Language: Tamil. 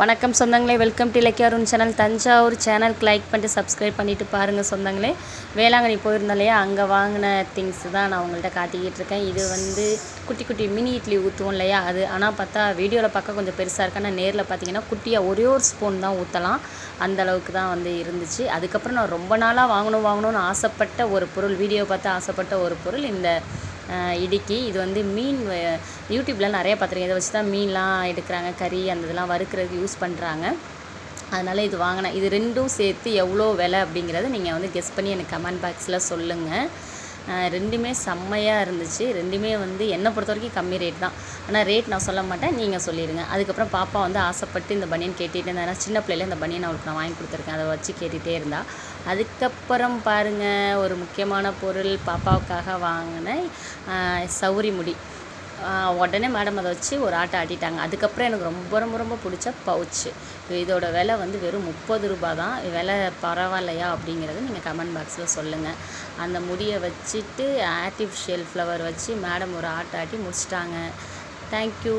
வணக்கம் சொந்தங்களே வெல்கம் டு இலக்கிய அருண் சேனல். தஞ்சாவூர் சேனலுக்கு லைக் பண்ணிட்டு சப்ஸ்கிரைப் பண்ணிட்டு பாருங்கள் சொந்தங்களே. வேளாங்கண்ணி போயிருந்தோம் இல்லையா? அங்கே வாங்கின திங்ஸ் தான் நான் உங்கள்கிட்ட காட்டிக்கிட்டு இருக்கேன். இது வந்து குட்டி குட்டி மினி இட்லி ஊற்றுவோம் இல்லையா? அது ஆனால் பார்த்தா வீடியோவில் பார்க்க கொஞ்சம் பெருசாக இருக்கு. ஆனால் நேரில் பார்த்தீங்கன்னா குட்டியாக ஒரே ஒரு ஸ்பூன் தான் ஊற்றலாம் அந்த அளவுக்கு தான் வந்து இருந்துச்சு. அதுக்கப்புறம் நான் ரொம்ப நாளாக வாங்கணும் வாங்கணும்னு ஆசைப்பட்ட ஒரு பொருள் வீடியோ பார்த்து ஆசைப்பட்ட ஒரு பொருள் இந்த இடுக்கி. இது வந்து மீன் யூடியூப்லாம் நிறையா நிறைய பார்த்துருக்கேன். இதை வச்சு தான் மீன்லாம் எடுக்கிறாங்க கறி அந்த இதெல்லாம் வறுக்கிறதுக்கு யூஸ் பண்ணுறாங்க அதனால் இது வாங்கினேன். இது ரெண்டும் சேர்த்து எவ்வளோ விலை அப்படிங்கிறத நீங்கள் வந்து கெஸ் பண்ணி எனக்கு கமெண்ட் பாக்ஸில் சொல்லுங்கள் ரெண்டுமே செம்மையாக இருந்துச்சு. ரெண்டுமே வந்து என்னை பொறுத்த வரைக்கும் கம்மி ரேட் தான். ஆனால் ரேட் நான் சொல்ல மாட்டேன். நீங்கள் சொல்லிடுங்க அதுக்கப்புறம் பாப்பா வந்து ஆசைப்பட்டு இந்த பனியன் கேட்டுகிட்டே இருந்தா சின்ன பிள்ளையில இந்த பனியன் அவளுக்கு நான் வாங்கி கொடுத்துருக்கேன். அதை வச்சு கேட்டுகிட்டே இருந்தா. அதுக்கப்புறம் பாருங்கள் ஒரு முக்கியமான பொருள் பாப்பாவுக்காக வாங்கினேன் சௌரி முடி உடனே மேடம் அதை வச்சு ஒரு ஆட்டை ஆட்டிட்டாங்க. அதுக்கப்புறம் எனக்கு ரொம்ப ரொம்ப ரொம்ப பிடிச்ச பவுச்சு இதோட விலை வந்து வெறும் முப்பது ரூபா தான். விலை பரவாயில்லையா அப்படிங்கிறது நீங்கள் கமெண்ட் பாக்ஸில் சொல்லுங்கள் அந்த முடியை வச்சுட்டு ஆர்டிஃபிஷியல் ஃப்ளவர் வச்சு மேடம் ஒரு ஆட்டை ஆட்டி முடிச்சிட்டாங்க. தேங்க்யூ